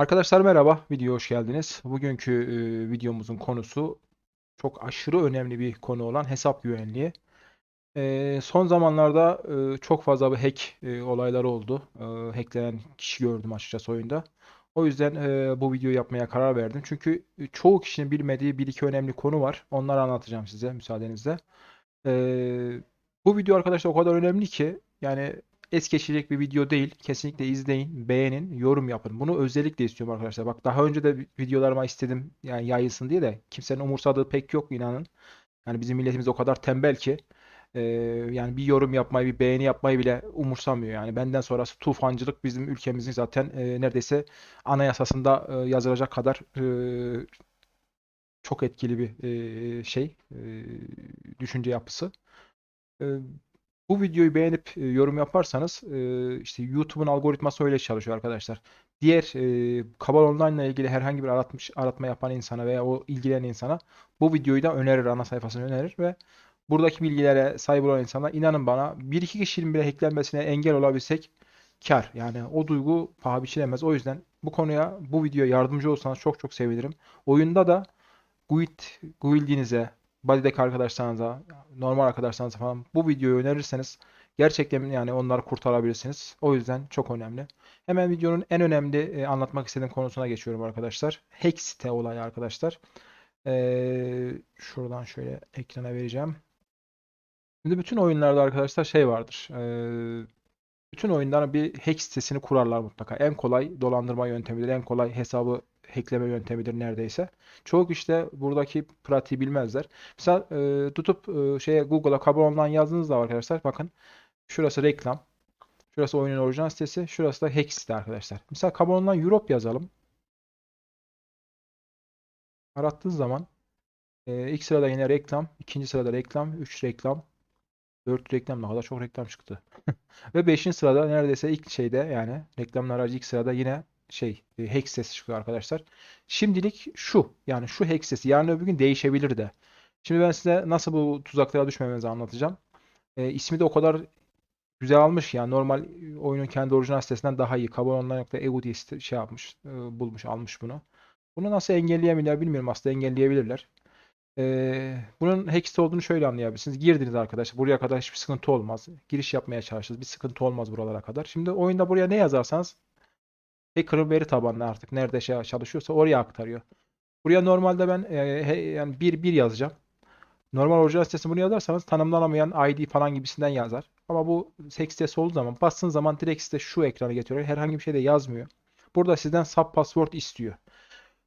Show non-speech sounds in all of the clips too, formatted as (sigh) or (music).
Arkadaşlar merhaba, videoya hoş geldiniz. Bugünkü e, videomuzun konusu çok aşırı önemli bir konu olan hesap güvenliği. E, son zamanlarda e, çok fazla bir hack e, olayları oldu. E, hacklenen kişi gördüm açıkçası oyunda. O yüzden e, bu videoyu yapmaya karar verdim. Çünkü e, çoğu kişinin bilmediği bir iki önemli konu var. Onları anlatacağım size müsaadenizle. E, bu video arkadaşlar o kadar önemli ki yani es geçecek bir video değil. Kesinlikle izleyin, beğenin, yorum yapın. Bunu özellikle istiyorum arkadaşlar. Bak daha önce de videolarıma istedim yani yayılsın diye de kimsenin umursadığı pek yok inanın. Yani bizim milletimiz o kadar tembel ki e, yani bir yorum yapmayı, bir beğeni yapmayı bile umursamıyor. Yani benden sonrası tufancılık bizim ülkemizin zaten e, neredeyse anayasasında e, yazılacak kadar e, çok etkili bir e, şey, e, düşünce yapısı. E, bu videoyu beğenip e, yorum yaparsanız e, işte YouTube'un algoritması öyle çalışıyor arkadaşlar. Diğer e, Kabal Online ile ilgili herhangi bir aratmış, aratma yapan insana veya o ilgilenen insana bu videoyu da önerir, ana sayfasını önerir ve buradaki bilgilere sahip olan insanlar inanın bana bir iki kişinin bile hacklenmesine engel olabilsek kar. Yani o duygu paha biçilemez. O yüzden bu konuya, bu videoya yardımcı olsanız çok çok sevinirim. Oyunda da guild, guildinize, body'deki arkadaşlarınıza, normal arkadaşlarınıza falan bu videoyu önerirseniz gerçekten yani onları kurtarabilirsiniz. O yüzden çok önemli. Hemen videonun en önemli e, anlatmak istediğim konusuna geçiyorum arkadaşlar. Hack site olayı arkadaşlar. Ee, şuradan şöyle ekrana vereceğim. Şimdi bütün oyunlarda arkadaşlar şey vardır. Ee, bütün oyunların bir hack sitesini kurarlar mutlaka. En kolay dolandırma yöntemidir. En kolay hesabı hackleme yöntemidir neredeyse. Çoğu kişi de buradaki pratiği bilmezler. Mesela e, tutup e, şeye Google'a Kabul Online yazdığınızda arkadaşlar bakın şurası reklam. Şurası oyunun orijinal sitesi. Şurası da hack site arkadaşlar. Mesela Kabul Online Europe yazalım. Arattığınız zaman e, ilk sırada yine reklam. ikinci sırada reklam. 3 reklam. 4 reklam ne kadar çok reklam çıktı. (laughs) Ve 5. sırada neredeyse ilk şeyde yani reklamlar aracı ilk sırada yine şey e, hack sitesi çıkıyor arkadaşlar. Şimdilik şu yani şu hack sitesi yarın öbür gün değişebilir de. Şimdi ben size nasıl bu tuzaklara düşmemenizi anlatacağım. E, ismi de o kadar güzel almış yani normal oyunun kendi orijinal sitesinden daha iyi. Kabulonline.eu diye şey yapmış, e, bulmuş, almış bunu. Bunu nasıl engelleyebilirler bilmiyorum. Aslında engelleyebilirler. Ee, bunun hack site olduğunu şöyle anlayabilirsiniz. Girdiniz arkadaşlar. Buraya kadar hiçbir sıkıntı olmaz. Giriş yapmaya çalışırız. Bir sıkıntı olmaz buralara kadar. Şimdi oyunda buraya ne yazarsanız hacker'ın veri tabanına artık nerede şey çalışıyorsa oraya aktarıyor. Buraya normalde ben e, he- yani bir bir yazacağım. Normal orijinal sitesinde bunu yazarsanız tanımlanamayan ID falan gibisinden yazar. Ama bu hack sitesi olduğu zaman bastığın zaman direkt size şu ekranı getiriyor. Herhangi bir şey de yazmıyor. Burada sizden sub password istiyor.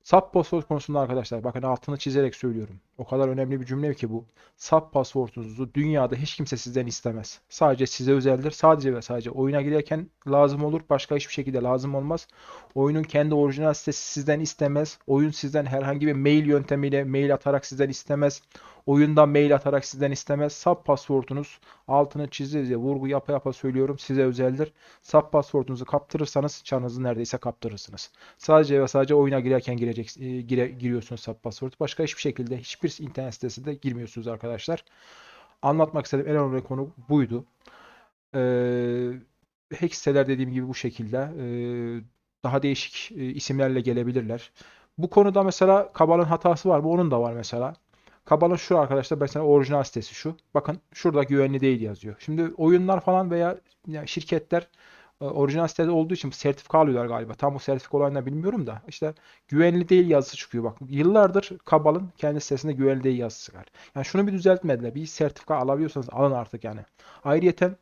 Sub password konusunda arkadaşlar bakın altını çizerek söylüyorum. O kadar önemli bir cümle ki bu. Sub password'unuzu dünyada hiç kimse sizden istemez. Sadece size özeldir. Sadece ve sadece oyuna girerken lazım olur. Başka hiçbir şekilde lazım olmaz. Oyunun kendi orijinal sitesi sizden istemez. Oyun sizden herhangi bir mail yöntemiyle mail atarak sizden istemez. Oyundan mail atarak sizden istemez. Sub password'unuz altını çizeriz vurgu yapa yapa söylüyorum size özeldir. Sub password'unuzu kaptırırsanız çanınızı neredeyse kaptırırsınız. Sadece ve sadece oyuna girerken girecek, e, gire, giriyorsunuz sub password. Başka hiçbir şekilde hiçbir internet sitesinde girmiyorsunuz arkadaşlar. Anlatmak istediğim en önemli konu buydu. Ee, hack siteler dediğim gibi bu şekilde. Ee, daha değişik e, isimlerle gelebilirler. Bu konuda mesela Kabal'ın hatası var mı? Onun da var mesela. Kabal'ın şu arkadaşlar mesela orijinal sitesi şu. Bakın şurada güvenli değil yazıyor. Şimdi oyunlar falan veya ya şirketler e, orijinal sitede olduğu için sertifika alıyorlar galiba. Tam bu sertifika olayını bilmiyorum da. İşte güvenli değil yazısı çıkıyor. Bak yıllardır Kabal'ın kendi sitesinde güvenli değil yazısı var. Yani şunu bir düzeltmediler. Bir sertifika alabiliyorsanız alın artık yani. Ayrıyeten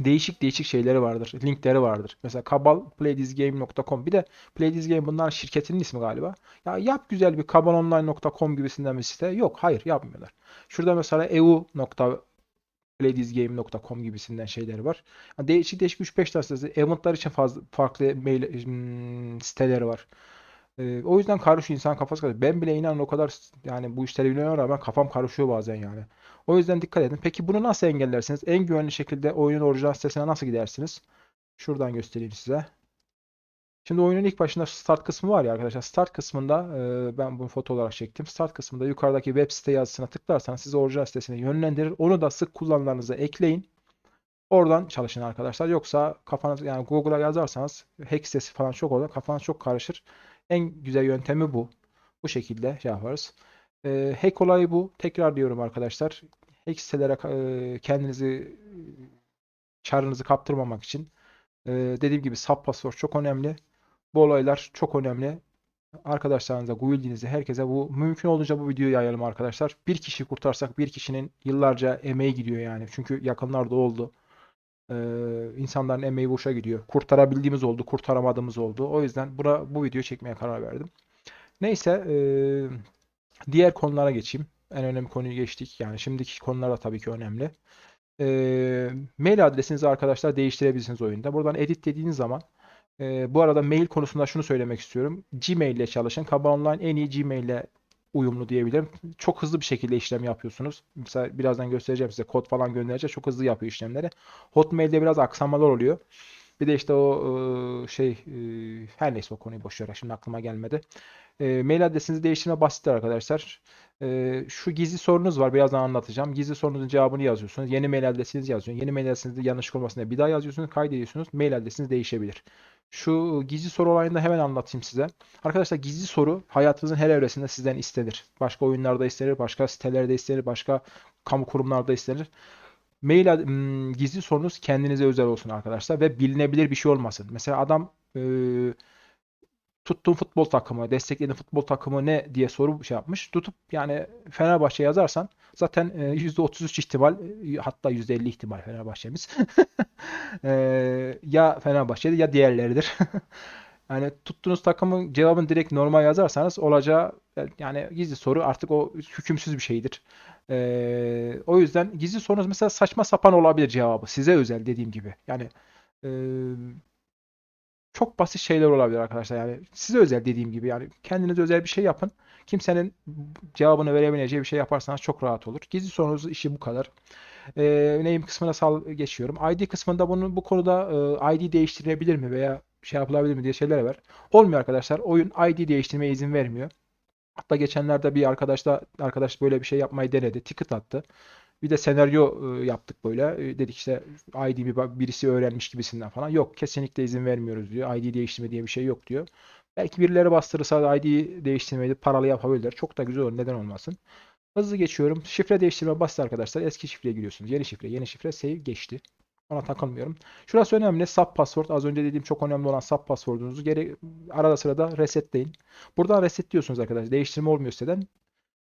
değişik değişik şeyleri vardır. Linkleri vardır. Mesela Kabal playthisgame.com. Bir de Playthisgame bunlar şirketinin ismi galiba. Ya yap güzel bir kabalonline.com gibisinden bir site. Yok hayır yapmıyorlar. Şurada mesela eu.playthisgame.com gibisinden şeyleri var. Yani değişik değişik 3-5 tane sitesi. Eventlar için fazla farklı mail siteleri var. Ee, o yüzden karışıyor insan kafası karışıyor. Ben bile inanın o kadar yani bu işleri bilmeme rağmen kafam karışıyor bazen yani. O yüzden dikkat edin. Peki bunu nasıl engellersiniz? En güvenli şekilde oyunun orijinal sitesine nasıl gidersiniz? Şuradan göstereyim size. Şimdi oyunun ilk başında start kısmı var ya arkadaşlar. Start kısmında e, ben bunu foto olarak çektim. Start kısmında yukarıdaki web site yazısına tıklarsanız sizi orijinal sitesine yönlendirir. Onu da sık kullanılarınıza ekleyin. Oradan çalışın arkadaşlar. Yoksa kafanız yani Google'a yazarsanız hack sitesi falan çok olur. Kafanız çok karışır. En güzel yöntemi bu. Bu şekilde şey yaparız. Ee, hack olayı bu. Tekrar diyorum arkadaşlar. Hack sitelere e, kendinizi çarınızı kaptırmamak için e, dediğim gibi sub password çok önemli. Bu olaylar çok önemli. Arkadaşlarınıza, guildinize, herkese bu mümkün olduğunca bu videoyu yayalım arkadaşlar. Bir kişi kurtarsak bir kişinin yıllarca emeği gidiyor yani. Çünkü yakınlarda oldu. Ee, insanların emeği boşa gidiyor. Kurtarabildiğimiz oldu, kurtaramadığımız oldu. O yüzden buna, bu videoyu çekmeye karar verdim. Neyse, e, diğer konulara geçeyim. En önemli konuyu geçtik. Yani şimdiki konular da tabii ki önemli. E, mail adresinizi arkadaşlar değiştirebilirsiniz oyunda. Buradan edit dediğiniz zaman e, bu arada mail konusunda şunu söylemek istiyorum. Gmail ile çalışın. Kaba Online en iyi Gmail ile uyumlu diyebilirim. Çok hızlı bir şekilde işlem yapıyorsunuz. Mesela birazdan göstereceğim size kod falan göndereceğim. Çok hızlı yapıyor işlemleri. Hotmail'de biraz aksamalar oluyor. Bir de işte o e, şey e, her neyse o konuyu boş ver. Şimdi aklıma gelmedi. E, mail adresinizi değiştirme basittir arkadaşlar. E, şu gizli sorunuz var. Birazdan anlatacağım. Gizli sorunuzun cevabını yazıyorsunuz. Yeni mail adresinizi yazıyorsunuz. Yeni mail adresinizde yanlışlık olmasın diye bir daha yazıyorsunuz. Kaydediyorsunuz. Mail adresiniz değişebilir. Şu gizli soru olayını da hemen anlatayım size. Arkadaşlar gizli soru hayatınızın her evresinde sizden istenir. Başka oyunlarda istenir, başka sitelerde istenir, başka kamu kurumlarda istenir. Mail hmm, gizli sorunuz kendinize özel olsun arkadaşlar ve bilinebilir bir şey olmasın. Mesela adam e, tuttuğun futbol takımı, desteklediğin futbol takımı ne diye soru şey yapmış. Tutup yani Fenerbahçe yazarsan zaten e, %33 ihtimal e, hatta %50 ihtimal Fenerbahçemiz. (laughs) E, ya Fenerbahçe'dir ya diğerleridir. (laughs) Yani tuttuğunuz takımın cevabını direkt normal yazarsanız olacağı yani gizli soru artık o hükümsüz bir şeydir. E, o yüzden gizli sorunuz mesela saçma sapan olabilir cevabı. Size özel dediğim gibi. Yani e, çok basit şeyler olabilir arkadaşlar. Yani size özel dediğim gibi yani kendinize özel bir şey yapın. Kimsenin cevabını veremeyeceği bir şey yaparsanız çok rahat olur. Gizli sorunuz işi bu kadar. Ee, name kısmına sal geçiyorum. ID kısmında bunun bu konuda e, ID değiştirilebilir mi veya şey yapılabilir mi diye şeyler var. Olmuyor arkadaşlar. Oyun ID değiştirmeye izin vermiyor. Hatta geçenlerde bir arkadaşla arkadaş böyle bir şey yapmayı denedi. Ticket attı. Bir de senaryo e, yaptık böyle. Dedik işte ID bir birisi öğrenmiş gibisinden falan. Yok kesinlikle izin vermiyoruz diyor. ID değiştirme diye bir şey yok diyor. Belki birileri bastırırsa ID değiştirmeyi paralı yapabilirler. Çok da güzel olur. Neden olmasın? Hızlı geçiyorum. Şifre değiştirme basit arkadaşlar. Eski şifreye giriyorsunuz. Yeni şifre. Yeni şifre save geçti. Ona takılmıyorum. Şurası önemli. Sub password. Az önce dediğim çok önemli olan sub password'unuzu geri arada sırada resetleyin. Buradan resetliyorsunuz arkadaşlar. Değiştirme olmuyor siteden.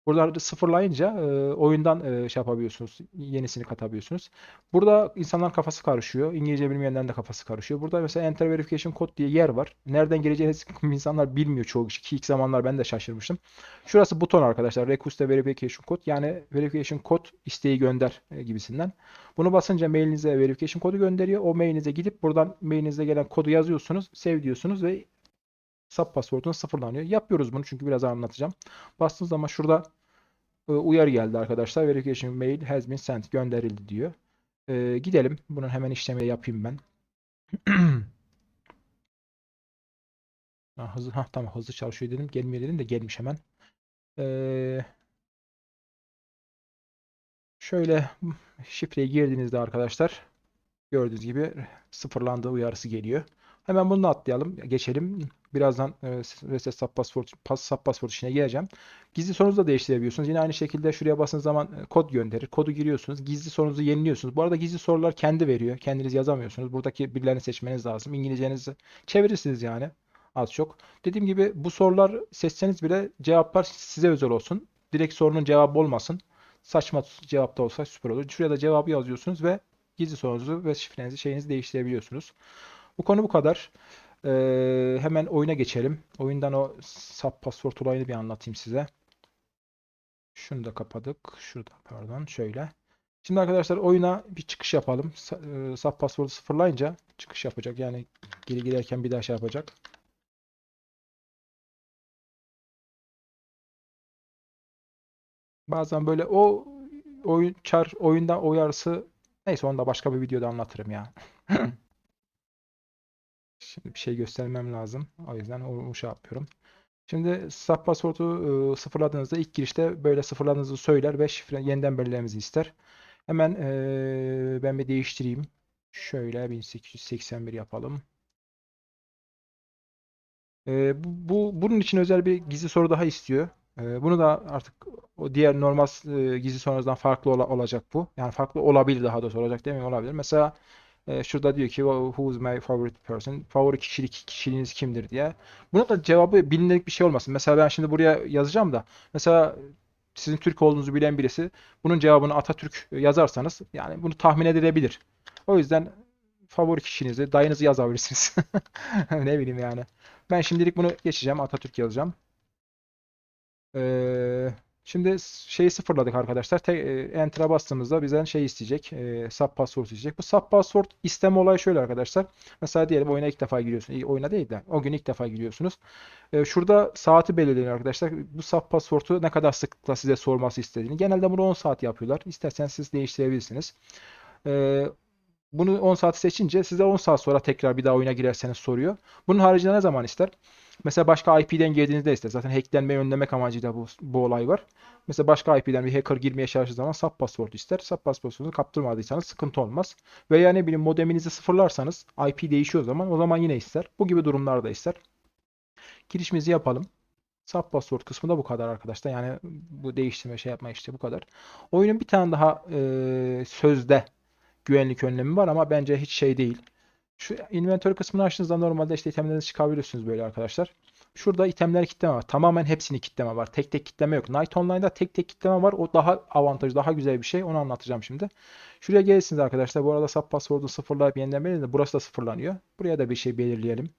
Burada sıfırlayınca e, oyundan e, şey yapabiliyorsunuz. Yenisini katabiliyorsunuz. Burada insanların kafası karışıyor. İngilizce bilmeyenlerin de kafası karışıyor. Burada mesela Enter Verification Code diye yer var. Nereden gireceğini (laughs) insanlar bilmiyor çoğu kişi. Ki ilk zamanlar ben de şaşırmıştım. Şurası buton arkadaşlar. Request Verification Code. Yani Verification Code isteği gönder e, gibisinden. Bunu basınca mailinize Verification kodu gönderiyor. O mailinize gidip buradan mailinize gelen kodu yazıyorsunuz. Sev diyorsunuz ve sub password'un sıfırlanıyor. Yapıyoruz bunu çünkü biraz anlatacağım. Bastığınız zaman şurada e, uyarı geldi arkadaşlar. Verification mail has been sent gönderildi diyor. E, gidelim. Bunun hemen işlemi yapayım ben. (clears throat) ha, hızlı, ha, tamam hızlı çalışıyor dedim. Gelmiyor dedim de gelmiş hemen. Ee, şöyle şifreyi girdiğinizde arkadaşlar gördüğünüz gibi sıfırlandığı uyarısı geliyor. Hemen bunu atlayalım. Geçelim. Birazdan e, reset sub password, pas, sub password işine geleceğim. Gizli sorunuzu da değiştirebiliyorsunuz. Yine aynı şekilde şuraya basınız zaman e, kod gönderir. Kodu giriyorsunuz. Gizli sorunuzu yeniliyorsunuz. Bu arada gizli sorular kendi veriyor. Kendiniz yazamıyorsunuz. Buradaki birilerini seçmeniz lazım. İngilizcenizi çevirirsiniz yani. Az çok. Dediğim gibi bu sorular seçseniz bile cevaplar size özel olsun. Direkt sorunun cevabı olmasın. Saçma cevap da olsa süper olur. Şuraya da cevabı yazıyorsunuz ve gizli sorunuzu ve şifrenizi şeyinizi değiştirebiliyorsunuz. Bu konu bu kadar. Ee, hemen oyuna geçelim. Oyundan o sub password olayını bir anlatayım size. Şunu da kapadık. Şurada pardon. Şöyle. Şimdi arkadaşlar oyuna bir çıkış yapalım. E, sub password'u sıfırlayınca çıkış yapacak. Yani geri girerken bir daha şey yapacak. Bazen böyle o oyun çar oyundan uyarısı neyse onu da başka bir videoda anlatırım ya. (laughs) Şimdi bir şey göstermem lazım. O yüzden onu şey yapıyorum. Şimdi sub password'u e, sıfırladığınızda ilk girişte böyle sıfırladığınızı söyler ve şifre yeniden belirlememizi ister. Hemen e, ben bir değiştireyim. Şöyle 1881 yapalım. Ee, bu, bu- bunun için özel bir gizli soru daha istiyor. Ee, bunu da artık o diğer normal e, gizli sorulardan farklı ola- olacak bu. Yani farklı olabilir daha doğrusu olacak demeyeyim olabilir. Mesela e, şurada diyor ki Who is my favorite person? Favori kişilik kişiliğiniz kimdir diye. Bunun da cevabı bilinmedik bir şey olmasın. Mesela ben şimdi buraya yazacağım da mesela sizin Türk olduğunuzu bilen birisi bunun cevabını Atatürk yazarsanız yani bunu tahmin edilebilir. O yüzden favori kişinizi, dayınızı yazabilirsiniz. (laughs) Ne bileyim yani. Ben şimdilik bunu geçeceğim. Atatürk yazacağım. Ee, şimdi şeyi sıfırladık arkadaşlar. Te, e, Enter'a bastığımızda bizden şey isteyecek. E, sub password isteyecek. Bu sub password isteme olayı şöyle arkadaşlar. Mesela diyelim oyuna ilk defa giriyorsunuz. Oyuna değil de o gün ilk defa giriyorsunuz. E, şurada saati belirleniyor arkadaşlar. Bu sub password'u ne kadar sıklıkla size sorması istediğini. Genelde bunu 10 saat yapıyorlar. İsterseniz siz değiştirebilirsiniz. E, bunu 10 saat seçince size 10 saat sonra tekrar bir daha oyuna girerseniz soruyor. Bunun haricinde ne zaman ister? Mesela başka IP'den girdiğinizde ister. Zaten hacklenmeyi önlemek amacıyla bu, bu olay var. Mesela başka IP'den bir hacker girmeye çalıştığı zaman sub password ister. Sub password'unuzu kaptırmadıysanız sıkıntı olmaz. Veya ne bileyim modeminizi sıfırlarsanız IP değişiyor zaman. O zaman yine ister. Bu gibi durumlarda ister. Girişimizi yapalım. Sub password kısmı da bu kadar arkadaşlar. Yani bu değiştirme şey yapma işte bu kadar. Oyunun bir tane daha e, sözde güvenlik önlemi var ama bence hiç şey değil. Şu inventory kısmını açtığınızda normalde işte itemlerinizi çıkabiliyorsunuz böyle arkadaşlar. Şurada itemler kitleme var. Tamamen hepsini kitleme var. Tek tek kitleme yok. Night Online'da tek tek kitleme var. O daha avantajlı, daha güzel bir şey. Onu anlatacağım şimdi. Şuraya gelirsiniz arkadaşlar. Bu arada sub password'u sıfırlayıp yeniden belirleyin. Burası da sıfırlanıyor. Buraya da bir şey belirleyelim.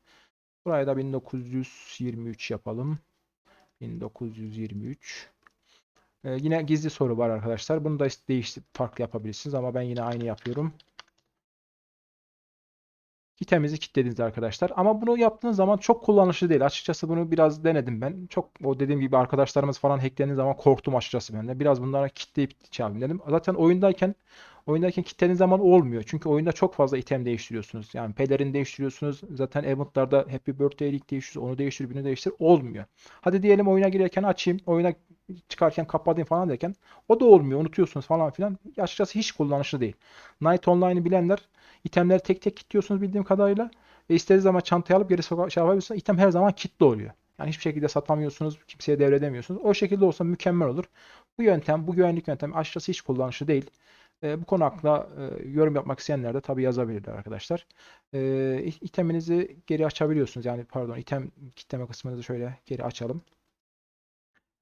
Buraya da 1923 yapalım. 1923. Ee, yine gizli soru var arkadaşlar. Bunu da değiştirip farklı yapabilirsiniz ama ben yine aynı yapıyorum. Kitemizi kilitlediniz arkadaşlar. Ama bunu yaptığınız zaman çok kullanışlı değil. Açıkçası bunu biraz denedim ben. Çok o dediğim gibi arkadaşlarımız falan hacklendiği zaman korktum açıkçası ben de. Biraz bunlara kilitleyip şey yapayım dedim. Zaten oyundayken oyundayken kilitlediğiniz zaman olmuyor. Çünkü oyunda çok fazla item değiştiriyorsunuz. Yani pelerin değiştiriyorsunuz. Zaten eventlarda Happy Birthday'lik değiştiriyorsunuz. Onu değiştir, bunu değiştir. Olmuyor. Hadi diyelim oyuna girerken açayım. Oyuna çıkarken kapatayım falan derken o da olmuyor. Unutuyorsunuz falan filan. Açıkçası hiç kullanışlı değil. Night Online'ı bilenler itemleri tek tek kilitliyorsunuz bildiğim kadarıyla. Ve istediğiniz zaman çantaya alıp geri sokağa şey yapabiliyorsunuz. İtem her zaman kilitli oluyor. Yani hiçbir şekilde satamıyorsunuz. Kimseye devredemiyorsunuz. O şekilde olsa mükemmel olur. Bu yöntem, bu güvenlik yöntemi açıkçası hiç kullanışlı değil. E, bu konu hakkında e, yorum yapmak isteyenler de tabii yazabilirler arkadaşlar. E, iteminizi geri açabiliyorsunuz. Yani pardon item kitleme kısmınızı şöyle geri açalım.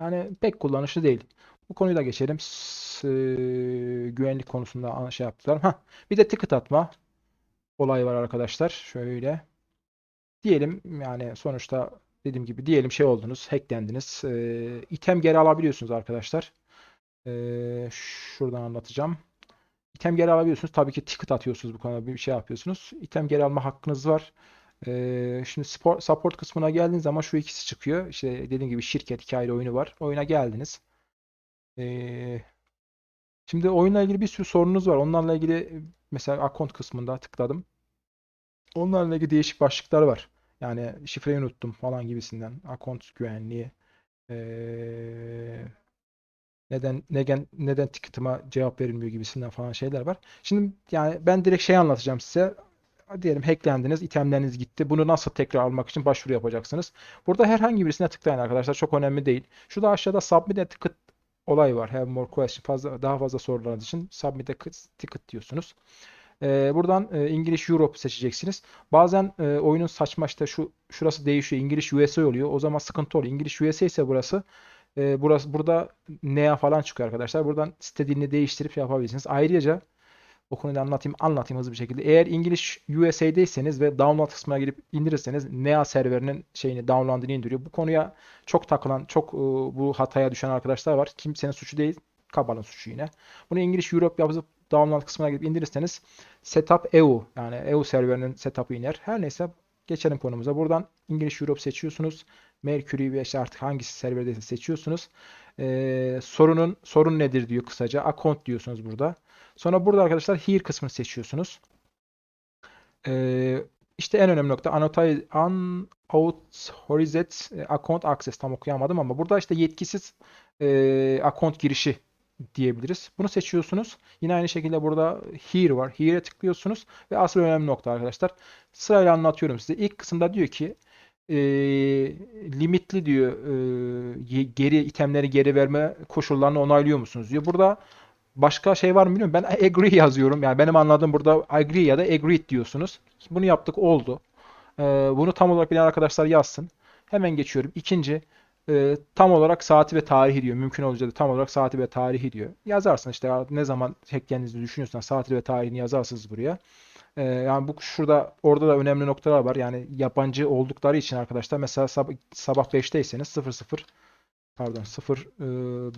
Yani pek kullanışlı değil. Bu konuyu da geçelim. S- e, güvenlik konusunda şey yaptılar. Hah, bir de ticket atma olay var arkadaşlar. Şöyle. Diyelim yani sonuçta dediğim gibi diyelim şey oldunuz, hacklendiniz. E, item geri alabiliyorsunuz arkadaşlar. E, şuradan anlatacağım. İtem geri alabiliyorsunuz. Tabii ki ticket atıyorsunuz bu konuda bir şey yapıyorsunuz. İtem geri alma hakkınız var. Ee, şimdi spor, support kısmına geldiğiniz zaman şu ikisi çıkıyor. İşte dediğim gibi şirket hikayeli oyunu var. Oyuna geldiniz. Ee, şimdi oyunla ilgili bir sürü sorunuz var. Onlarla ilgili mesela account kısmında tıkladım. Onlarla ilgili değişik başlıklar var. Yani şifreyi unuttum falan gibisinden. Account güvenliği. Ee, neden neden neden ticketıma cevap verilmiyor gibisinden falan şeyler var. Şimdi yani ben direkt şey anlatacağım size. Diyelim hacklendiniz, itemleriniz gitti. Bunu nasıl tekrar almak için başvuru yapacaksınız. Burada herhangi birisine tıklayın arkadaşlar. Çok önemli değil. Şurada aşağıda submit a ticket olay var. Have more question. Fazla, daha fazla sorularınız için submit a ticket diyorsunuz. Ee, buradan e, English Europe seçeceksiniz. Bazen e, oyunun saçma işte şu şurası değişiyor. English USA oluyor. O zaman sıkıntı oluyor. English USA ise burası e, burası burada NEA falan çıkıyor arkadaşlar. Buradan site dilini değiştirip şey yapabilirsiniz. Ayrıca o konuyu da anlatayım, anlatayım hızlı bir şekilde. Eğer İngiliz USA'deyseniz ve download kısmına girip indirirseniz NEA serverinin şeyini download'ını indiriyor. Bu konuya çok takılan, çok e, bu hataya düşen arkadaşlar var. Kimsenin suçu değil, Kabal'ın suçu yine. Bunu İngiliz Europe yazıp download kısmına girip indirirseniz setup EU yani EU serverinin setup'ı iner. Her neyse geçelim konumuza. Buradan İngiliz Europe seçiyorsunuz. Mercury ve işte artık hangisi serverdeyse seçiyorsunuz. Ee, sorunun sorun nedir diyor kısaca. Account diyorsunuz burada. Sonra burada arkadaşlar here kısmını seçiyorsunuz. Ee, işte en önemli nokta unauthorized unauthorized account access tam okuyamadım ama burada işte yetkisiz e, account girişi diyebiliriz. Bunu seçiyorsunuz. Yine aynı şekilde burada here var. Here'e tıklıyorsunuz ve asıl önemli nokta arkadaşlar. Sırayla anlatıyorum size. İlk kısımda diyor ki e, limitli diyor e, geri itemleri geri verme koşullarını onaylıyor musunuz diyor. Burada başka şey var mı bilmiyorum. Ben agree yazıyorum. Yani benim anladığım burada agree ya da agreed diyorsunuz. Bunu yaptık oldu. E, bunu tam olarak bilen arkadaşlar yazsın. Hemen geçiyorum. İkinci e, tam olarak saati ve tarihi diyor. Mümkün olunca da tam olarak saati ve tarihi diyor. Yazarsın işte ne zaman hacklediğinizi düşünüyorsan saati ve tarihini yazarsınız buraya. Ee, yani bu şurada orada da önemli noktalar var. Yani yabancı oldukları için arkadaşlar mesela sabah, sabah 5'teyseniz 00 pardon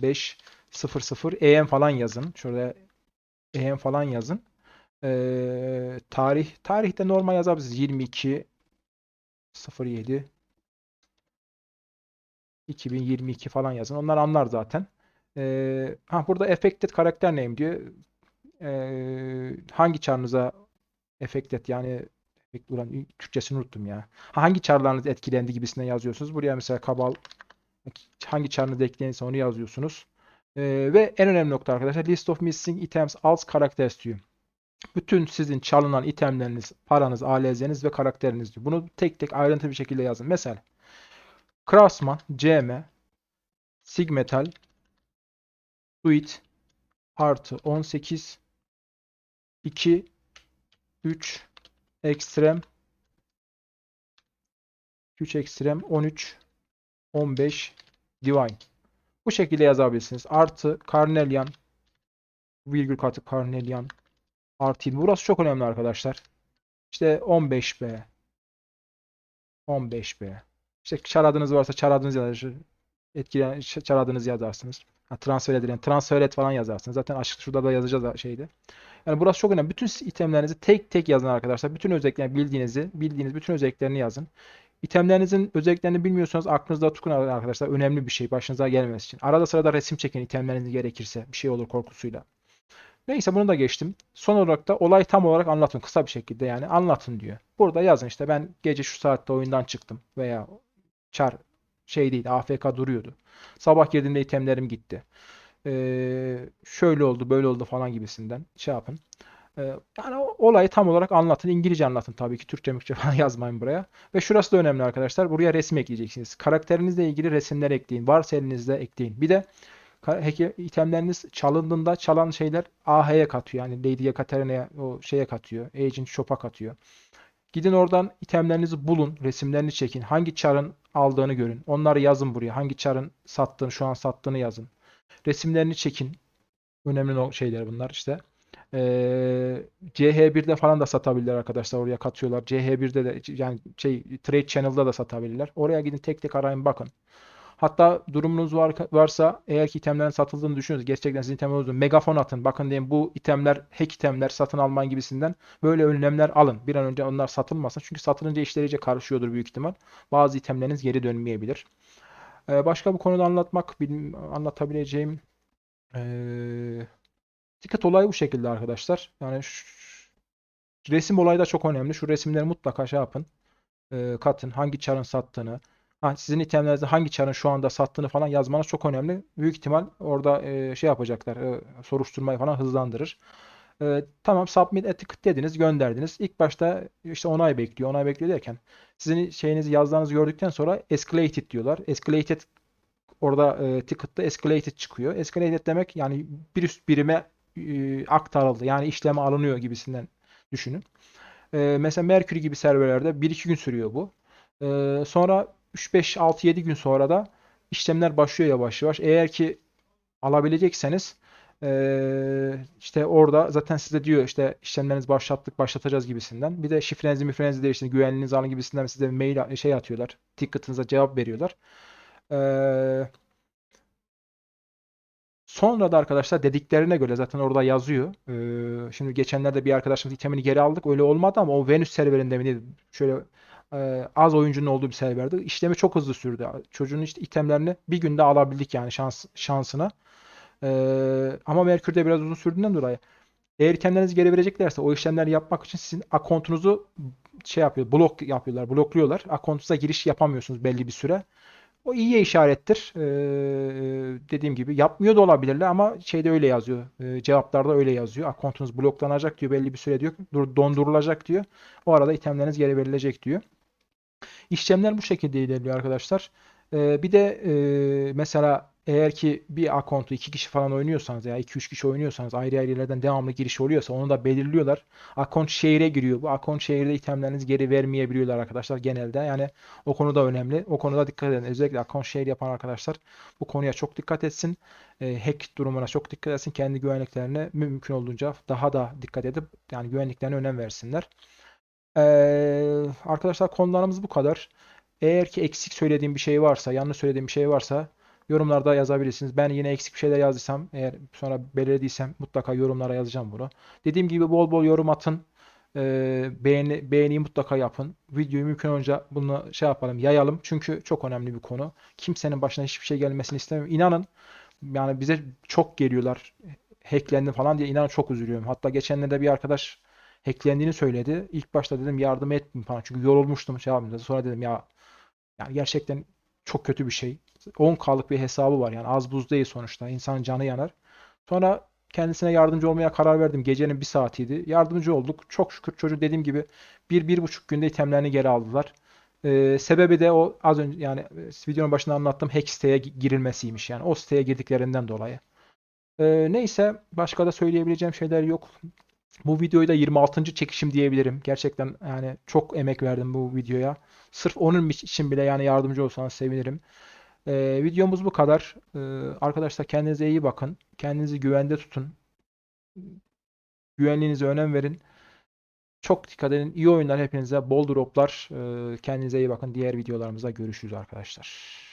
05 00 AM falan yazın. Şurada AM falan yazın. Ee, tarih tarihte normal yazabilirsiniz. 22 07 2022 falan yazın. Onlar anlar zaten. Ee, ha burada affected karakter name diyor. Ee, hangi çarınıza affected yani ulan Türkçesini unuttum ya. Ha, hangi çarlarınız etkilendi gibisinden yazıyorsunuz. Buraya mesela kabal hangi çarınız etkilenirse onu yazıyorsunuz. Ee, ve en önemli nokta arkadaşlar list of missing items als characters diyor. Bütün sizin çalınan itemleriniz, paranız, ALZ'niz ve karakteriniz diyor. Bunu tek tek ayrıntılı bir şekilde yazın. Mesela Craftsman, CM, Sigmetal, Suite artı 18 2 3 ekstrem 3 ekstrem 13 15 divine. Bu şekilde yazabilirsiniz. Artı Carnelian virgül katı Carnelian artı 20. Burası çok önemli arkadaşlar. İşte 15B 15B işte çar adınız varsa çar adınızı yazar. Etkileyen çar yazarsınız. Ha, transfer edilen transfer et falan yazarsınız. Zaten aşk şurada da yazacağız da şeydi. Yani burası çok önemli. Bütün itemlerinizi tek tek yazın arkadaşlar. Bütün özelliklerini bildiğinizi, bildiğiniz bütün özelliklerini yazın. İtemlerinizin özelliklerini bilmiyorsanız aklınızda tutun arkadaşlar. Önemli bir şey başınıza gelmesi için. Arada sırada resim çekin itemleriniz gerekirse. Bir şey olur korkusuyla. Neyse bunu da geçtim. Son olarak da olay tam olarak anlatın. Kısa bir şekilde yani anlatın diyor. Burada yazın işte ben gece şu saatte oyundan çıktım veya çar şey değil AFK duruyordu. Sabah girdiğimde itemlerim gitti. Ee, şöyle oldu böyle oldu falan gibisinden şey yapın. Ee, yani olayı tam olarak anlatın. İngilizce anlatın tabii ki. Türkçe mükçe (laughs) falan yazmayın buraya. Ve şurası da önemli arkadaşlar. Buraya resim ekleyeceksiniz. Karakterinizle ilgili resimler ekleyin. Varsa elinizde ekleyin. Bir de itemleriniz çalındığında çalan şeyler AH'ye katıyor. Yani Lady Yekaterina'ya o şeye katıyor. Agent Shop'a katıyor. Gidin oradan itemlerinizi bulun. Resimlerini çekin. Hangi çarın aldığını görün. Onları yazın buraya. Hangi çarın sattığını, şu an sattığını yazın. Resimlerini çekin. Önemli şeyler bunlar işte. Ee, CH1'de falan da satabilirler arkadaşlar. Oraya katıyorlar. CH1'de de yani şey Trade Channel'da da satabilirler. Oraya gidin tek tek arayın bakın. Hatta durumunuz var, varsa eğer ki itemlerin satıldığını düşünüyorsanız gerçekten sizin itemleriniz megafon atın. Bakın diyeyim bu itemler hack itemler satın alman gibisinden böyle önlemler alın. Bir an önce onlar satılmasın. Çünkü satılınca işler iyice karışıyordur büyük ihtimal. Bazı itemleriniz geri dönmeyebilir. Ee, başka bu konuda anlatmak, bil- anlatabileceğim ee, ticket olayı bu şekilde arkadaşlar. Yani şu- resim olayı da çok önemli. Şu resimleri mutlaka şey yapın. Ee, katın. Hangi çarın sattığını, Ha, sizin itemlerinizde hangi çarın şu anda sattığını falan yazmanız çok önemli. Büyük ihtimal orada e, şey yapacaklar. e, soruşturmayı falan hızlandırır. E, tamam submit etiket dediniz, gönderdiniz. İlk başta işte onay bekliyor. Onay bekliyor derken sizin şeyinizi yazdığınızı gördükten sonra escalated diyorlar. Escalated orada e, ticket'ta escalated çıkıyor. Escalated demek yani bir üst birime aktarıldı. Yani işleme alınıyor gibisinden düşünün. Mesela Mercury gibi serverlerde 1-2 gün sürüyor bu. Sonra 3, 5, 6, 7 gün sonra da işlemler başlıyor yavaş yavaş. Eğer ki alabilecekseniz işte orada zaten size diyor işte işlemlerinizi başlattık başlatacağız gibisinden. Bir de şifrenizi mifrenizi değiştirin güvenliğinizi alın gibisinden size mail şey atıyorlar. Ticket'ınıza cevap veriyorlar. Eee, sonra da arkadaşlar dediklerine göre zaten orada yazıyor. Eee, şimdi geçenlerde bir arkadaşımız itemini geri aldık. Öyle olmadı ama o Venüs serverinde mi? Şöyle e, az oyuncunun olduğu bir serverdi. İşlemi çok hızlı sürdü. Çocuğun işte itemlerini bir günde alabildik yani şans şansına. E, ama Merkür'de biraz uzun sürdüğünden dolayı eğer itemlerinizi geri vereceklerse o işlemleri yapmak için sizin akontunuzu şey yapıyor, blok yapıyorlar, blokluyorlar. Akontunuza giriş yapamıyorsunuz belli bir süre. O iyiye işarettir. Ee, dediğim gibi yapmıyor da olabilirler ama şeyde öyle yazıyor. Ee, cevaplarda öyle yazıyor. Akontunuz bloklanacak diyor belli bir süre diyor. Dur, dondurulacak diyor. O arada itemleriniz geri verilecek diyor. İşlemler bu şekilde ilerliyor arkadaşlar. Ee, bir de e, mesela eğer ki bir akontu iki kişi falan oynuyorsanız ya iki üç kişi oynuyorsanız ayrı ayrı yerlerden devamlı giriş oluyorsa onu da belirliyorlar. Akont şehire giriyor. Bu akont şehirde itemlerinizi geri vermeyebiliyorlar arkadaşlar genelde. Yani o konu da önemli. O konuda dikkat edin. Özellikle akont şehir yapan arkadaşlar bu konuya çok dikkat etsin. E, hack durumuna çok dikkat etsin. Kendi güvenliklerine mümkün olduğunca daha da dikkat edip yani güvenliklerine önem versinler. Ee, arkadaşlar konularımız bu kadar. Eğer ki eksik söylediğim bir şey varsa, yanlış söylediğim bir şey varsa yorumlarda yazabilirsiniz. Ben yine eksik bir şeyler yazdıysam, eğer sonra belirlediysem mutlaka yorumlara yazacağım bunu. Dediğim gibi bol bol yorum atın. Ee, beğeni, beğeniyi mutlaka yapın. Videoyu mümkün olunca bunu şey yapalım, yayalım. Çünkü çok önemli bir konu. Kimsenin başına hiçbir şey gelmesini istemiyorum. İnanın yani bize çok geliyorlar. Hacklendim falan diye inanın çok üzülüyorum. Hatta geçenlerde bir arkadaş hacklendiğini söyledi. İlk başta dedim yardım et falan. Çünkü yorulmuştum şey dedi. Sonra dedim ya yani gerçekten çok kötü bir şey. 10K'lık bir hesabı var yani az buz değil sonuçta. İnsanın canı yanar. Sonra kendisine yardımcı olmaya karar verdim. Gecenin bir saatiydi. Yardımcı olduk. Çok şükür çocuk dediğim gibi bir, bir buçuk günde itemlerini geri aldılar. Ee, sebebi de o az önce yani e, videonun başında anlattığım hack siteye gi- girilmesiymiş. Yani o siteye girdiklerinden dolayı. Ee, neyse başka da söyleyebileceğim şeyler yok. Bu videoyu da 26. çekişim diyebilirim. Gerçekten yani çok emek verdim bu videoya. Sırf onun için bile yani yardımcı olsanız sevinirim. Ee, videomuz bu kadar. Ee, arkadaşlar kendinize iyi bakın. Kendinizi güvende tutun. Güvenliğinize önem verin. Çok dikkat edin. İyi oyunlar hepinize. Bol droplar. Ee, kendinize iyi bakın. Diğer videolarımızda görüşürüz arkadaşlar.